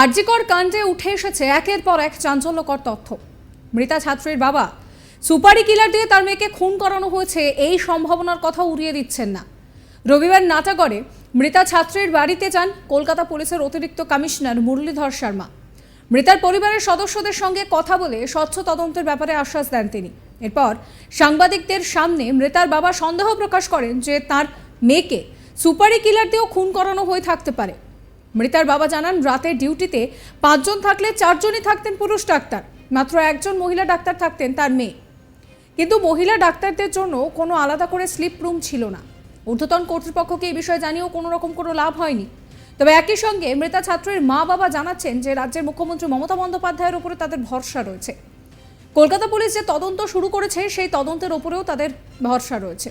আরজিকর কাণ্ডে উঠে এসেছে একের পর এক চাঞ্চল্যকর তথ্য। মৃতা ছাত্রীর বাবা সুপারি কিলার দিয়ে তার মেয়েকে খুন করানো হয়েছে এই সম্ভাবনার কথা উড়িয়ে দিচ্ছেন না। রবিবার নাটাগড়ে মৃতা ছাত্রীর বাড়িতে যান কলকাতা পুলিশের অতিরিক্ত কমিশনার মুরলীধর শর্মা। মৃতার পরিবারের সদস্যদের সঙ্গে কথা বলে স্বচ্ছ তদন্তের ব্যাপারে আশ্বাস দেন তিনি। এরপর সাংবাদিকদের সামনে মৃতার বাবা সন্দেহ প্রকাশ করেন যে তার মেয়েকে সুপারি কিলার দিয়েও খুন করানো হয়ে থাকতে পারে। মৃতার বাবা জানান, রাতে ডিউটিতে পাঁচজন থাকলে চারজনই থাকতেন পুরুষ ডাক্তার। মাত্র একজন মহিলা ডাক্তার থাকতেন তার মেয়ে। কিন্তু মহিলা ডাক্তারদের জন্য কোনো আলাদা করে স্লিপ রুম ছিল না। ঊর্ধ্বতন কর্তৃপক্ষকে এই বিষয়ে জানিয়েও কোনো রকম কোনো লাভ হয়নি। তবে একই সঙ্গে মৃতা ছাত্রের মা বাবা জানাচ্ছেন যে, রাজ্যের মুখ্যমন্ত্রী মমতা বন্দ্যোপাধ্যায়ের উপরে তাদের ভরসা রয়েছে। কলকাতা পুলিশ যে তদন্ত শুরু করেছে, সেই তদন্তের ওপরেও তাদের ভরসা রয়েছে।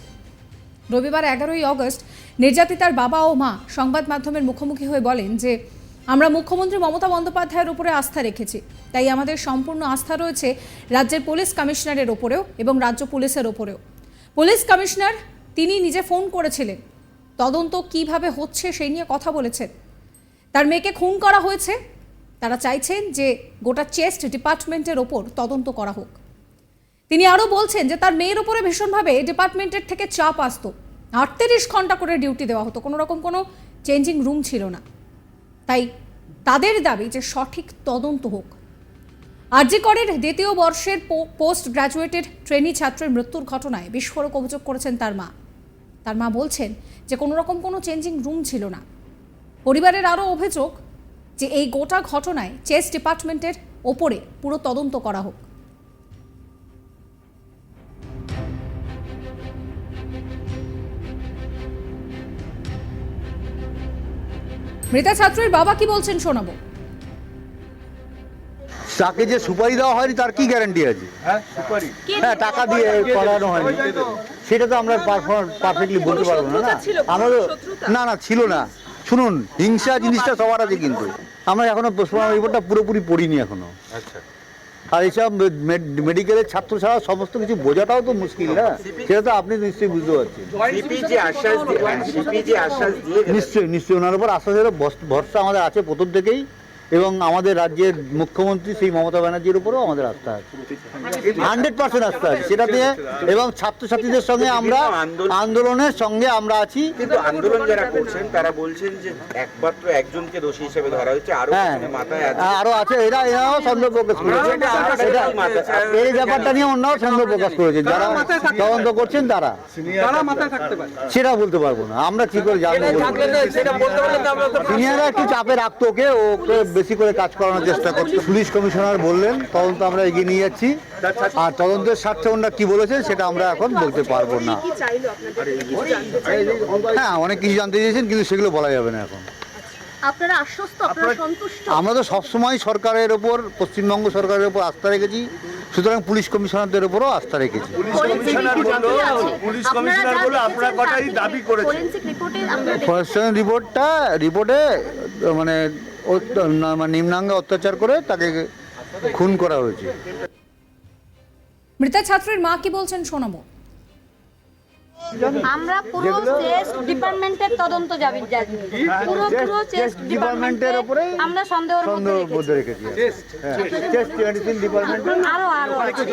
রবিবার এগারোই অগস্ট নির্যাতিতার বাবা ও মা সংবাদ মাধ্যমের মুখোমুখি হয়ে বলেন যে, আমরা মুখ্যমন্ত্রী মমতা বন্দ্যোপাধ্যায়ের উপরে আস্থা রেখেছি। তাই আমাদের সম্পূর্ণ আস্থা রয়েছে রাজ্যের পুলিশ কমিশনারের ওপরেও এবং রাজ্য পুলিশের ওপরেও। পুলিশ কমিশনার, তিনি নিজে ফোন করেছিলেন। তদন্ত কীভাবে হচ্ছে সেই নিয়ে কথা বলেছেন। তার মেয়েকে খুন করা হয়েছে। তারা চাইছেন যে গোটা চেস্ট ডিপার্টমেন্টের ওপর তদন্ত করা হোক। তিনি আরও বলছেন যে, তার মেয়ের ওপরে ভীষণভাবে ডিপার্টমেন্টের থেকে চাপ আসতো। আটত্রিশ ঘণ্টা করে ডিউটি দেওয়া হতো। কোনো রকম কোনো চেঞ্জিং রুম ছিল না। তাই তাদের দাবি যে সঠিক তদন্ত হোক। আরজিকরের দ্বিতীয় বর্ষের পোস্ট গ্র্যাজুয়েটেড ট্রেনি ছাত্রের মৃত্যুর ঘটনায় বিস্ফোরক অভিযোগ করেছেন তার মা। তার মা বলছেন যে কোনো রকম কোনো চেঞ্জিং রুম ছিল না। পরিবারের আরও অভিযোগ যে এই গোটা ঘটনায় চেস ডিপার্টমেন্টের ওপরে পুরো তদন্ত করা হোক। মৃতা ছাত্রের বাবা কি বলছেন শোনাবো? তাকে যে সুপারি দেওয়া হয়নি তার কি গ্যারান্টি আছে? হ্যাঁ টাকা দিয়ে করানো হয়নি। সেটা তো আমরা পারফেক্টলি বলতে পারব না না? আমরা না না ছিল না। শুনুন হিংসা জিনিসটা সবার আছে কিন্তু। আমরা এখনও রিপোর্টটা পুরোপুরি পড়িনি এখনও। আর এইসব মেডিকেলের ছাত্র ছাড়া সমস্ত কিছু বোঝাটাও তো মুশকিল না? সেটা তো আপনি নিশ্চয়ই বুঝতে পারছেন। সিপি যে আশ্বাস দিয়ে সিপি যে আশ্বাস দিয়ে গেলেন, নিশ্চয়ই নিশ্চয়ই। ওনার উপর আশ্বাসের ভরসা আমাদের আছে প্রথম থেকেই। এবং আমাদের রাজ্যের মুখ্যমন্ত্রী সেই মমতা ব্যানার্জির উপরেও আমাদের আস্থা আছে। হান্ড্রেড পার্সেন্ট আস্থা আছে। সেটা নিয়ে এবং ছাত্রছাত্রীদের সঙ্গে আমরা আন্দোলনের সঙ্গে আমরা আছি। কিন্তু আন্দোলন যারা করছেন তারা বলছেন যে একমাত্র একজনকে দোষী হিসেবে ধরা হয়েছে। আরও হ্যাঁ। মাথায় আছে। আরও আছে। এরা এরাও সন্দেহ প্রকাশ করেছে। এটা- এই ব্যাপারটা নিয়ে অন্যও সন্দেহ প্রকাশ করেছে। যারা তদন্ত করছেন তারা। সেটা বলতে পারব না। আমরা কি করে জানব? সিনিয়ররা একটু চাপে রাখতো ওকে ওকে বেশি করে কাজ করানোর চেষ্টা করতো পুলিশ কমিশনার বললেন তদন্ত আমরা এগিয়ে নিয়ে যাচ্ছি। আর তদন্তের স্বার্থে ওনারা কি বলেছেন সেটা আমরা এখন বলতে পারব না। হ্যাঁ অনেক কিছু জানতে চেয়েছেন কিন্তু সেগুলো বলা যাবে না এখন। আপনারা আশ্বস্ত আপনারা সন্তুষ্ট? আমরা তো সবসময় সরকারের ওপর পশ্চিমবঙ্গ সরকারের ওপর আস্থা রেখেছি সুতরাং পুলিশ কমিশনারদের ওপরও আস্থা রেখেছি। কমিশনার পুলিশ কমিশনার বলে আপনারা কটাই দাবি করেছেন। ফরেনসিক রিপোর্টে আমরা ফরেস্টেশন রিপোর্টটা রিপোর্টে মানে নিম্নাঙ্গে অত্যাচার করে তাকে খুন করা হয়েছে। মৃতা ছাত্রের মা কি বলছেন শোনাবো? আমরা পুরো চেস্ট ডিপার্টমেন্টের তদন্ত যাবি যাবি পুরো পুরো চেস্ট ডিপার্টমেন্টের ওপরেই আমরা সন্দেহের মধ্যে রেখেছি। রেখেছি চেস্ট মেডিসিন ডিপার্টমেন্ট আরও আরও। আছে।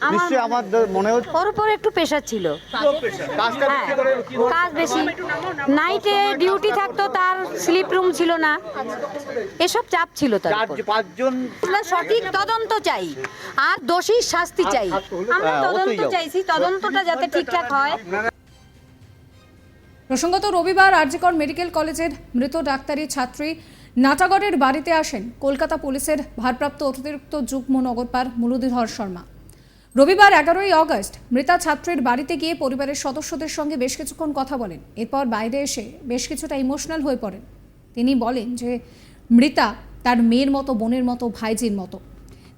আমার নিশ্চয়ই আমার মনে হচ্ছে ওর উপর একটু প্রেশার ছিল। হ্যাঁ, কাজ বেশি। নাইটে ডিউটি থাকতো তার স্লিপ রুম ছিল না। এসব চাপ ছিল তার পাঁচজন আমরা সঠিক তদন্ত চাই আর দোষীর শাস্তি চাই। আমরা হ্যাঁ, তদন্ত চাইছি তদন্তটা যাতে ঠিকঠাক হয়। প্রসঙ্গত রবিবার আরজিকর মেডিকেল কলেজের মৃত ডাক্তারি ছাত্রী নাটাগড়ের বাড়িতে আসেন কলকাতা পুলিশের ভারপ্রাপ্ত অতিরিক্ত যুগ্ম নগরপাল মুরলীধর শর্মা। রবিবার এগারোই অগস্ট মৃতা ছাত্রীর বাড়িতে গিয়ে পরিবারের সদস্যদের সঙ্গে বেশ কিছুক্ষণ কথা বলেন। এরপর বাইরে এসে বেশ কিছুটা ইমোশনাল হয়ে পড়েন। তিনি বলেন যে, মৃতা তার মেয়ের মতো, বোনের মতো, ভাইজির মতো।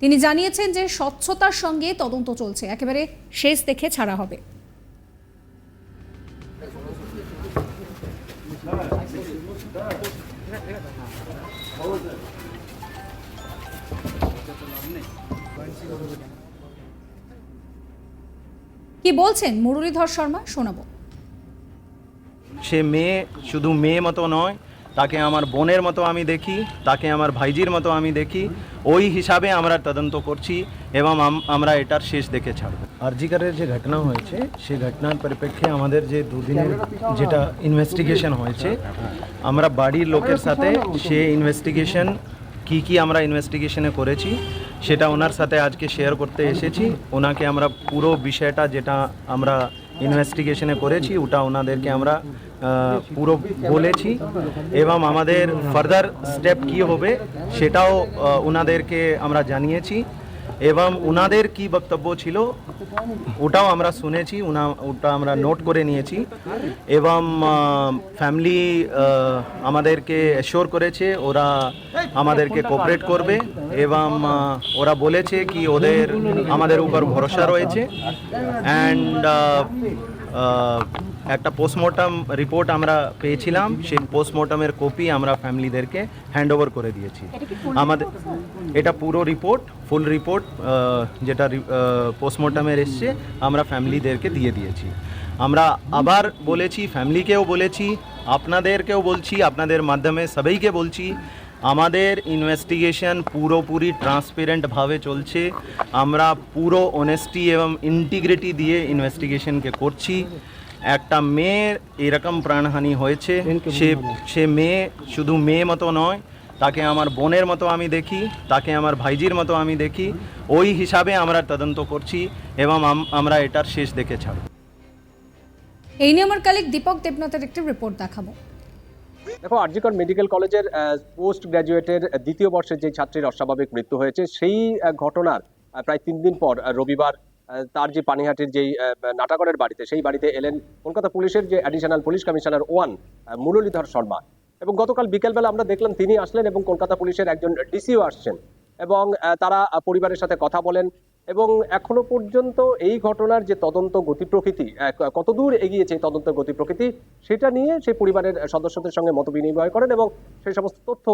তিনি জানিয়েছেন যে, স্বচ্ছতার সঙ্গে তদন্ত চলছে। একেবারে শেষ দেখে ছাড়া হবে। কি বলছেন মুরলীধর শর্মা? শোনাবো। সে মেয়ে শুধু মেয়ে মতো নয় তাকে আমার বোনের মতো আমি দেখি, তাকে আমার ভাইজির মতো আমি দেখি, ওই হিসাবে আমরা তদন্ত করছি এবং আমরা এটার শেষ দেখে ছাড়ব। আরজিকারের যে ঘটনা হয়েছে, সেই ঘটনার পরিপ্রেক্ষে আমাদের যে দুদিনের যেটা ইনভেস্টিগেশন হয়েছে, আমরা বাড়ির লোকের সাথে সে ইনভেস্টিগেশন কি কি আমরা ইনভেস্টিগেশনে করেছি, সেটা ওনার সাথে আজকে শেয়ার করতে এসেছি। ওনাকে আমরা পুরো বিষয়টা যেটা আমরা ইনভেস্টিগেশনে করেছি, ওটা ওনাদেরকে আমরা পুরো বলেছি। এবং আমাদের ফার্দার স্টেপ কি হবে, সেটাও ওনাদেরকে আমরা জানিয়েছি। এবং ওনাদের কি বক্তব্য ছিল ওটাও আমরা শুনেছি ওনা ওটা আমরা নোট করে নিয়েছি। এবং ফ্যামিলি আমাদেরকে অ্যাসিওর করেছে ওরা আমাদেরকে কোঅপারেট করবে এবং ওরা বলেছে কি ওদের আমাদের উপর ভরসা রয়েছে। অ্যান্ড একটা পোস্টমর্টম রিপোর্ট আমরা পেয়েছিলাম সেই পোস্টমর্টমের কপি আমরা ফ্যামিলিদেরকে হ্যান্ড ওভার করে দিয়েছি। আমাদের এটা পুরো রিপোর্ট ফুল রিপোর্ট যেটা পোস্টমর্টমের এসছে আমরা ফ্যামিলিদেরকে দিয়ে দিয়েছি। আমরা আবার বলেছি ফ্যামিলিকেও বলেছি আপনাদেরকেও বলছি আপনাদের মাধ্যমে সবাইকে বলছি আমাদের ইনভেস্টিগেশন পুরোপুরি ট্রান্সপারেন্টভাবে চলছে। আমরা পুরো অনেস্টি এবং ইন্টিগ্রিটি দিয়ে ইনভেস্টিগেশনকে করছি। একটা মেয়ের এরকম প্রাণহানি হয়েছে। সে সে মেয়ে শুধু মেয়ে মতো নয় তাকে আমার বোনের মতো আমি দেখি তাকে আমার ভাইজির মতো আমি দেখি। ওই হিসাবে আমরা তদন্ত করছি এবং আমরা এটার শেষ দেখে ছাড়ব। এই নিয়ে আমার কালিক দীপক দেবনাথের একটি রিপোর্ট দেখাবো। দেখো আরজিকর মেডিকেল কলেজের পোস্ট গ্র্যাজুয়েটের দ্বিতীয় বর্ষের যে ছাত্রীর অস্বাভাবিক মৃত্যু হয়েছে সেই ঘটনার প্রায় তিন দিন পর রবিবার তার যে পানিহাটির যেই আহ, নাটাগড়ের বাড়িতে সেই বাড়িতে এলেন কলকাতা পুলিশের যে additional police commissioner one Muralidhar Sharma. এবং গতকাল বিকেলবেলা আমরা দেখলাম তিনি আসলেন এবং কলকাতা পুলিশের একজন ডিসিও আসছেন এবং তারা পরিবারের সাথে কথা বলেন এবং এখনও পর্যন্ত এই ঘটনার যে তদন্ত গতি প্রকৃতি কতদূর এগিয়েছে তদন্ত গতি প্রকৃতি, সেটা নিয়ে সেই পরিবারের সদস্যদের সঙ্গে মত বিনিময় করেন এবং সেই সমস্ত তথ্য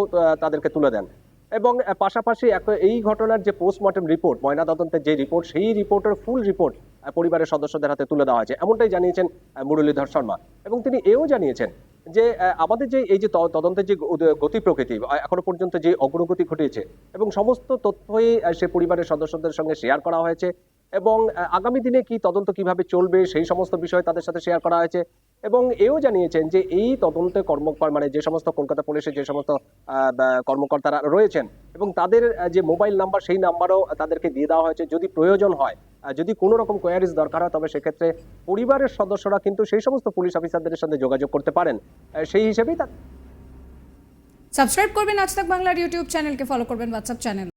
তাদেরকে তুলে দেন। এবং পাশাপাশি এই ঘটনার যে পোস্টমর্টম রিপোর্ট, ময়নাতদন্তের যে রিপোর্ট, সেই রিপোর্টের ফুল রিপোর্ট পরিবারের সদস্যদের হাতে তুলে দেওয়া হয়েছে। এমনটাই জানিয়েছেন মুরলীধর শর্মা। এবং তিনি এও জানিয়েছেন যে আমাদের যে এই যে তদন্তের যে গতি প্রকৃতি এখনও পর্যন্ত যে অগ্রগতি ঘটেছে এবং সমস্ত তথ্যই সে পরিবারের সদস্যদের সঙ্গে শেয়ার করা হয়েছে এবং আগামী দিনে কি তদন্ত কীভাবে চলবে সেই সমস্ত বিষয় তাদের সাথে শেয়ার করা হয়েছে এবং এও জানিয়েছেন যে এই তদন্তে কর্মকর মানে যে সমস্ত কলকাতা পুলিশের যে সমস্ত কর্মকর্তারা রয়েছেন এবং তাদের যে মোবাইল নাম্বার সেই নাম্বারও তাদেরকে দিয়ে দেওয়া হয়েছে যদি প্রয়োজন হয়। যদি কোনো রকম কোয়ারিজ দরকার হয় তবে সেক্ষেত্রে পরিবারের সদস্যরা কিন্তু সেই সমস্ত পুলিশ অফিসারদের সাথে যোগাযোগ করতে পারেন। সেই হিসেবেই সাবস্ক্রাইব করবেন আজ বাংলার ইউটিউব চ্যানেলকে ফলো করবেন হোয়াটসঅ্যাপ চ্যানেল